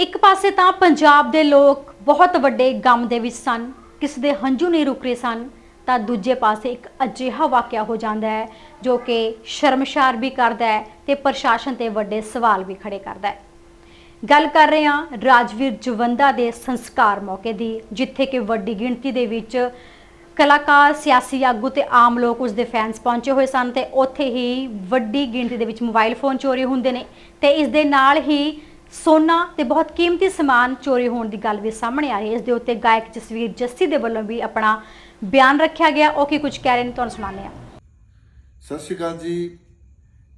ਇੱਕ ਪਾਸੇ ਤਾਂ ਪੰਜਾਬ ਦੇ ਲੋਕ ਬਹੁਤ ਵੱਡੇ ਗਮ ਦੇ ਵਿੱਚ ਸਨ, ਕਿਸੇ ਦੇ ਹੰਝੂ ਨਹੀਂ ਰੁਕ ਰਹੇ ਸਨ, ਤਾਂ ਦੂਜੇ ਪਾਸੇ ਇੱਕ ਅਜਿਹਾ ਵਾਕਿਆ ਹੋ ਜਾਂਦਾ ਹੈ, ਜੋ ਕਿ ਸ਼ਰਮਸ਼ਾਰ ਵੀ ਕਰਦਾ ਹੈ ਤੇ ਪ੍ਰਸ਼ਾਸਨ ਤੇ ਵੱਡੇ ਸਵਾਲ ਵੀ ਖੜੇ ਕਰਦਾ ਹੈ। ਗੱਲ ਕਰ ਰਹੇ ਹਾਂ ਰਾਜਵੀਰ ਜਵੰਦਾ ਦੇ ਸੰਸਕਾਰ ਮੌਕੇ ਦੀ, ਜਿੱਥੇ ਕਿ ਵੱਡੀ ਗਿਣਤੀ ਦੇ ਵਿੱਚ ਕਲਾਕਾਰ, ਸਿਆਸੀ ਆਗੂ ਤੇ ਆਮ ਲੋਕ ਉਸ ਦੇ ਫੈਨਸ ਪਹੁੰਚੇ ਹੋਏ ਸਨ ਤੇ ਉੱਥੇ ਹੀ ਵੱਡੀ ਗਿਣਤੀ ਦੇ ਵਿੱਚ ਮੋਬਾਈਲ ਫੋਨ ਚੋਰੀ ਹੁੰਦੇ ਨੇ ਤੇ ਇਸ ਦੇ ਨਾਲ ਹੀ ਸੋਨਾ ਤੇ ਬਹੁਤ ਕੀਮਤੀ ਸਮਾਨ ਚੋਰੀ ਹੋਣ ਦੀ ਗੱਲ ਵੀ ਸਾਹਮਣੇ ਆ ਰਹੀ ਹੈ। ਇਸ ਦੇ ਉੱਤੇ ਗਾਇਕ ਜਸਵੀਰ ਜੱਸੀ ਦੇ ਵੱਲੋਂ ਵੀ ਆਪਣਾ ਬਿਆਨ ਰੱਖਿਆ ਗਿਆ। ਉਹ ਕੀ ਕੁਝ ਕਹਿ ਰਹੇ ਨੇ, ਤੁਹਾਨੂੰ ਸੁਣਾਉਂਦੇ ਹਾਂ। ਸਤਿ ਸ਼੍ਰੀ ਅਕਾਲ ਜੀ।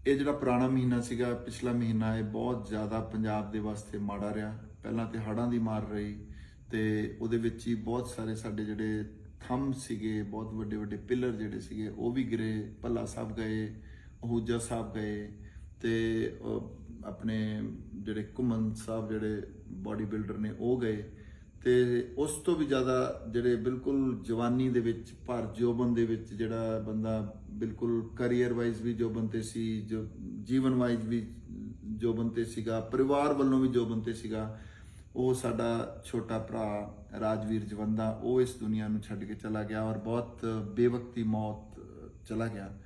ਇਹ ਜਿਹੜਾ ਪੁਰਾਣਾ ਮਹੀਨਾ ਸੀਗਾ, ਪਿਛਲਾ ਮਹੀਨਾ ਇਹ ਬਹੁਤ ਜ਼ਿਆਦਾ ਪੰਜਾਬ ਦੇ ਵਾਸਤੇ ਮਾੜਾ ਰਿਹਾ। ਪਹਿਲਾਂ ਤੇ ਹੜ੍ਹਾਂ ਦੀ ਮਾਰ ਰਹੀ ਤੇ ਉਹਦੇ ਵਿੱਚ ਹੀ ਬਹੁਤ ਸਾਰੇ ਸਾਡੇ ਜਿਹੜੇ ਥੰਮ ਸੀਗੇ, ਬਹੁਤ ਵੱਡੇ ਵੱਡੇ ਪਿਲਰ ਜਿਹੜੇ ਸੀਗੇ, ਉਹ ਵੀ ਗਿਰੇ। ਭੱਲਾ ਸਾਹਿਬ ਗਏ, ਅਹੂਜਾ ਸਾਹਿਬ ਗਏ ਤੇ ਆਪਣੇ ਜਿਹੜੇ ਕੁਮਨ ਸਾਹਿਬ ਜਿਹੜੇ ਬਾਡੀ ਬਿਲਡਰ ਨੇ, ਉਹ ਗਏ। ਤੇ ਉਸ ਤੋਂ ਵੀ ਜ਼ਿਆਦਾ ਜਿਹੜੇ ਬਿਲਕੁਲ ਜਵਾਨੀ ਦੇ ਵਿੱਚ, ਭਰ ਜੋਬਨ ਦੇ ਵਿੱਚ ਜਿਹੜਾ ਬੰਦਾ ਬਿਲਕੁਲ ਕੈਰੀਅਰ ਵਾਈਜ਼ ਵੀ ਜੋਬਨ ਤੇ ਸੀ, ਜੋ ਜੀਵਨ ਵਾਈਜ਼ ਵੀ ਜੋਬਨ ਤੇ ਸੀਗਾ, ਪਰਿਵਾਰ ਵੱਲੋਂ ਵੀ ਜੋਬਨ ਤੇ ਸੀਗਾ, ਉਹ ਸਾਡਾ ਛੋਟਾ ਭਰਾ ਰਾਜਵੀਰ ਜਵੰਦਾ, ਉਹ ਇਸ ਦੁਨੀਆ ਨੂੰ ਛੱਡ ਕੇ ਚਲਾ ਗਿਆ ਔਰ ਬਹੁਤ ਬੇਵਕਤੀ ਮੌਤ ਚਲਾ ਗਿਆ।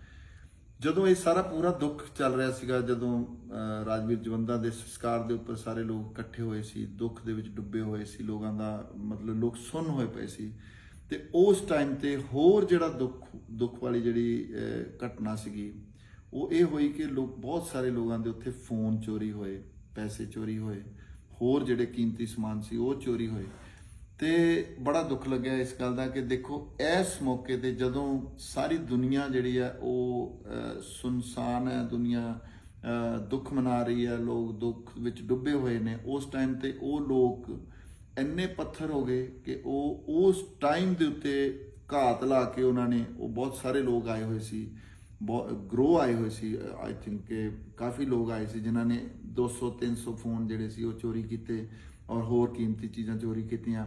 ਜਦੋਂ ਇਹ ਸਾਰਾ ਪੂਰਾ ਦੁੱਖ ਚੱਲ ਰਿਹਾ ਸੀਗਾ, ਜਦੋਂ ਰਾਜਵੀਰ ਜਵੰਦਾ ਦੇ ਸੰਸਕਾਰ ਦੇ ਉੱਪਰ ਸਾਰੇ ਲੋਕ ਇਕੱਠੇ ਹੋਏ ਸੀ, ਦੁੱਖ ਦੇ ਵਿੱਚ ਡੁੱਬੇ ਹੋਏ ਸੀ, ਲੋਕਾਂ ਦਾ ਮਤਲਬ ਲੋਕ ਸੁੰਨ ਹੋਏ ਪਏ ਸੀ, ਤੇ ਉਸ ਟਾਈਮ ਤੇ ਹੋਰ ਜਿਹੜਾ ਦੁੱਖ ਦੁੱਖ ਵਾਲੀ ਜਿਹੜੀ ਘਟਨਾ ਸੀਗੀ, ਉਹ ਇਹ ਹੋਈ ਕਿ ਲੋਕ, ਬਹੁਤ ਸਾਰੇ ਲੋਕਾਂ ਦੇ ਉੱਥੇ ਫੋਨ ਚੋਰੀ ਹੋਏ, ਪੈਸੇ ਚੋਰੀ ਹੋਏ, ਹੋਰ ਜਿਹੜੇ ਕੀਮਤੀ ਸਮਾਨ ਸੀ ਉਹ ਚੋਰੀ ਹੋਏ। ਤੇ ਬੜਾ ਦੁੱਖ ਲੱਗਿਆ ਇਸ ਗੱਲ ਦਾ ਕਿ ਦੇਖੋ, ਇਸ ਮੌਕੇ ਤੇ ਜਦੋਂ ਸਾਰੀ ਦੁਨੀਆ ਜਿਹੜੀ ਹੈ ਉਹ ਸੁਨਸਾਨ ਹੈ, ਦੁਨੀਆ ਦੁੱਖ ਮਨਾ ਰਹੀ ਹੈ, ਲੋਕ ਦੁੱਖ ਵਿੱਚ ਡੁੱਬੇ ਹੋਏ ਨੇ, ਉਸ ਟਾਈਮ ਤੇ ਉਹ ਲੋਕ ਇੰਨੇ ਪੱਥਰ ਹੋ ਗਏ ਕਿ ਉਹ ਉਸ ਟਾਈਮ ਦੇ ਉੱਤੇ ਘਾਤ ਲਾ ਕੇ ਉਹਨਾਂ ਨੇ, ਉਹ ਬਹੁਤ ਸਾਰੇ ਲੋਕ ਆਏ ਹੋਏ ਸੀ। ਗਰੋ ਆਏ ਹੋਏ ਸੀ ਆਈ ਥਿੰਕ ਕਿ ਕਾਫੀ ਲੋਕ ਆਏ ਸੀ ਜਿਨ੍ਹਾਂ ਨੇ 200 300 ਫੋਨ ਜਿਹੜੇ ਸੀ ਉਹ ਚੋਰੀ ਕੀਤੇ ਔਰ ਹੋਰ ਕੀਮਤੀ ਚੀਜ਼ਾਂ ਚੋਰੀ ਕੀਤੀਆਂ।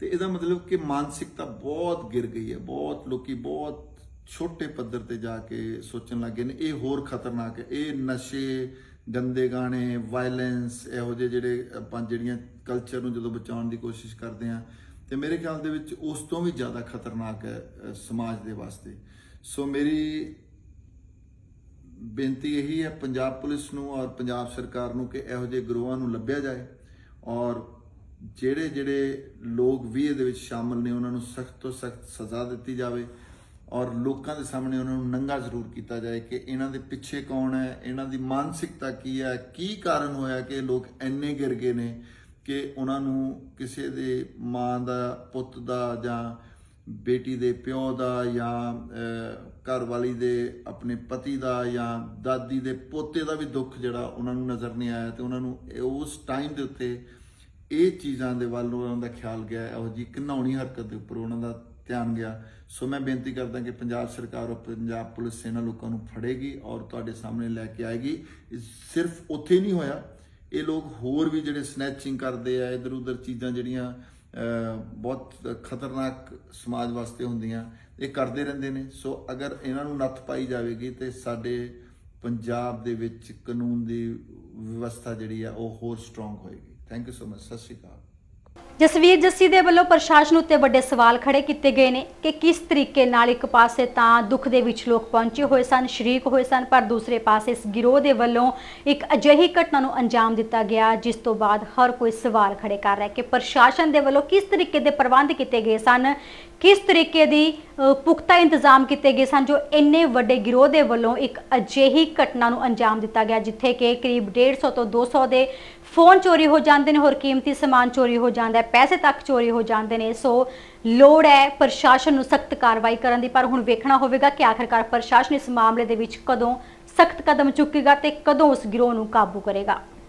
ਤੇ ਇਹਦਾ ਮਤਲਬ ਕਿ ਮਾਨਸਿਕਤਾ ਬਹੁਤ ਗਿਰ ਗਈ ਹੈ, ਬਹੁਤ ਲੋਕੀ ਬਹੁਤ ਛੋਟੇ ਪੱਧਰ ਤੇ ਜਾ ਕੇ ਸੋਚਣ ਲੱਗੇ ਨੇ, ਇਹ ਹੋਰ ਖਤਰਨਾਕ ਹੈ, ਇਹ ਨਸ਼ੇ, ਗੰਦੇ ਗਾਣੇ ਵਾਇਲੈਂਸ ਇਹੋ ਜਿਹੇ ਜਿਹੜੇ ਆਪਾਂ ਜਿਹੜੀਆਂ ਕਲਚਰ ਨੂੰ ਜਦੋਂ ਬਚਾਉਣ ਦੀ ਕੋਸ਼ਿਸ਼ ਕਰਦੇ ਆ ਤੇ ਮੇਰੇ ਖਿਆਲ ਦੇ ਵਿੱਚ ਉਸ ਤੋਂ ਵੀ ਜ਼ਿਆਦਾ ਖਤਰਨਾਕ ਹੈ ਸਮਾਜ ਦੇ ਵਾਸਤੇ। ਸੋ ਮੇਰੀ ਬੇਨਤੀ ਇਹੀ ਹੈ, ਪੰਜਾਬ ਪੁਲਿਸ ਨੂੰ ਔਰ ਪੰਜਾਬ ਸਰਕਾਰ ਨੂੰ ਕਿ ਇਹੋ ਜਿਹੇ ਗਰੋਹਾਂ ਨੂੰ ਲੱਭਿਆ ਜਾਏ ਔਰ ਜਿਹੜੇ ਜਿਹੜੇ ਲੋਕ ਵੀ ਇਹਦੇ ਵਿੱਚ ਸ਼ਾਮਲ ਨੇ, ਉਹਨਾਂ ਨੂੰ ਸਖਤ ਤੋਂ ਸਖਤ ਸਜ਼ਾ ਦਿੱਤੀ ਜਾਵੇ ਔਰ ਲੋਕਾਂ ਦੇ ਸਾਹਮਣੇ ਉਹਨਾਂ ਨੂੰ ਨੰਗਾ ਜ਼ਰੂਰ ਕੀਤਾ ਜਾਏ ਕਿ ਇਹਨਾਂ ਦੇ ਪਿੱਛੇ ਕੌਣ ਹੈ, ਇਹਨਾਂ ਦੀ ਮਾਨਸਿਕਤਾ ਕੀ ਹੈ, ਕੀ ਕਾਰਨ ਹੋਇਆ ਕਿ ਲੋਕ ਇੰਨੇ ਗਿਰ ਗਏ ਨੇ ਕਿ ਉਹਨਾਂ ਨੂੰ ਕਿਸੇ ਦੇ ਮਾਂ ਦਾ, ਪੁੱਤ ਦਾ ਜਾਂ ਬੇਟੀ ਦੇ ਪਿਓ ਦਾ ਜਾਂ ਅਹ, ਘਰ ਵਾਲੀ ਦੇ ਆਪਣੇ ਪਤੀ ਦਾ ਜਾਂ ਦਾਦੀ ਦੇ ਪੋਤੇ ਦਾ ਵੀ ਦੁੱਖ ਜਿਹੜਾ ਉਹਨਾਂ ਨੂੰ ਨਜ਼ਰ ਨਹੀਂ ਆਇਆ ਤੇ ਉਹਨਾਂ ਨੂੰ ਉਸ ਟਾਈਮ ਦੇ ਉੱਤੇ ਇਹ ਚੀਜ਼ਾਂ ਦੇ ਵੱਲ ਉਹਨਾਂ ਦਾ ਖਿਆਲ ਗਿਆ ਇਹੋ ਜੀ ਘਿਨਾਉਣੀ ਹਰਕਤ ਦੇ ਉੱਪਰ ਉਹਨਾਂ ਦਾ ਧਿਆਨ ਗਿਆ। ਸੋ ਮੈਂ ਬੇਨਤੀ ਕਰਦਾ ਕਿ ਪੰਜਾਬ ਸਰਕਾਰ ਔਰ ਪੰਜਾਬ ਪੁਲਿਸ ਇਹਨਾਂ ਲੋਕਾਂ ਨੂੰ ਫੜੇਗੀ ਔਰ ਤੁਹਾਡੇ ਸਾਹਮਣੇ ਲੈ ਕੇ ਆਏਗੀ। ਸਿਰਫ ਉੱਥੇ ਨਹੀਂ ਹੋਇਆ ਇਹ ਲੋਕ ਹੋਰ ਵੀ ਜਿਹੜੇ ਸਨੈਚਿੰਗ ਕਰਦੇ ਆ ਇਧਰ ਉਧਰ ਚੀਜ਼ਾਂ ਜਿਹੜੀਆਂ ਬਹੁਤ ਖਤਰਨਾਕ ਸਮਾਜ ਵਾਸਤੇ ਹੁੰਦੀਆਂ, ਇਹ ਕਰਦੇ ਰਹਿੰਦੇ ਨੇ। ਸੋ ਅਗਰ ਇਹਨਾਂ ਨੂੰ ਨੱਥ ਪਾਈ ਜਾਵੇਗੀ ਤੇ ਸਾਡੇ ਪੰਜਾਬ ਦੇ ਵਿੱਚ ਕਾਨੂੰਨ ਦੀ ਵਿਵਸਥਾ ਜਿਹੜੀ ਆ, ਉਹ ਹੋਰ ਸਟਰੋਂਗ ਹੋਏਗੀ। ਥੈਂਕ ਯੂ ਸੋ ਮਚ ਸਤਿ ਸ਼੍ਰੀ ਅਕਾਲ। ਜਸਵੀਰ ਜੱਸੀ ਦੇ ਵੱਲੋਂ ਪ੍ਰਸ਼ਾਸਨ ਉੱਤੇ ਵੱਡੇ ਸਵਾਲ ਖੜੇ ਕੀਤੇ ਗਏ ਨੇ ਕਿ ਕਿਸ ਤਰੀਕੇ ਨਾਲ ਇੱਕ ਪਾਸੇ ਤਾਂ ਦੁੱਖ ਦੇ ਵਿੱਚ ਲੋਕ ਪਹੁੰਚੇ ਹੋਏ ਸਨ, ਸ਼ਰੀਕ ਹੋਏ ਸਨ, ਪਰ ਦੂਸਰੇ ਪਾਸੇ ਇਸ ਗਿਰੋਹ ਦੇ ਵੱਲੋਂ ਇੱਕ ਅਜਿਹੀ ਘਟਨਾ ਨੂੰ ਅੰਜਾਮ ਦਿੱਤਾ ਗਿਆ, ਜਿਸ ਤੋਂ ਬਾਅਦ ਹਰ ਕੋਈ ਸਵਾਲ ਖੜੇ ਕਰ ਰਿਹਾ ਕਿ ਪ੍ਰਸ਼ਾਸਨ ਦੇ ਵੱਲੋਂ ਕਿਸ ਤਰੀਕੇ ਦੇ ਪ੍ਰਬੰਧ ਕੀਤੇ ਗਏ ਸਨ, ਕਿਸ ਤਰੀਕੇ ਦੀ ਪੁਖਤਾ ਇੰਤਜ਼ਾਮ ਕੀਤੇ ਗਏ ਸਨ, ਜੋ ਇੰਨੇ ਵੱਡੇ ਗਿਰੋਹ ਦੇ ਵੱਲੋਂ ਇੱਕ ਅਜਿਹੀ ਘਟਨਾ ਨੂੰ ਅੰਜਾਮ ਦਿੱਤਾ ਗਿਆ, ਜਿੱਥੇ ਕਿ ਕਰੀਬ 150 ਤੋਂ 200 ਦੇ ਫੋਨ ਚੋਰੀ ਹੋ ਜਾਂਦੇ ਨੇ, ਹੋਰ ਕੀਮਤੀ ਸਮਾਨ ਚੋਰੀ ਹੋ ਜਾਂਦਾ ਹੈ। ਪੈਸੇ ਤੱਕ ਚੋਰੀ ਹੋ ਜਾਂਦੇ ਨੇ, ਸੋ ਲੋੜ ਹੈ ਪ੍ਰਸ਼ਾਸਨ ਨੂੰ ਸਖਤ ਕਾਰਵਾਈ ਕਰਨ ਦੀ, ਪਰ ਹੁਣ ਵੇਖਣਾ ਹੋਵੇਗਾ ਕਿ ਆਖਰਕਾਰ ਪ੍ਰਸ਼ਾਸਨ ਇਸ ਮਾਮਲੇ ਦੇ ਵਿੱਚ ਕਦੋਂ ਸਖਤ ਕਦਮ ਚੁੱਕੇਗਾ ਤੇ ਕਦੋਂ ਉਸ ਗਿਰੋਹ ਨੂੰ ਕਾਬੂ ਕਰੇਗਾ।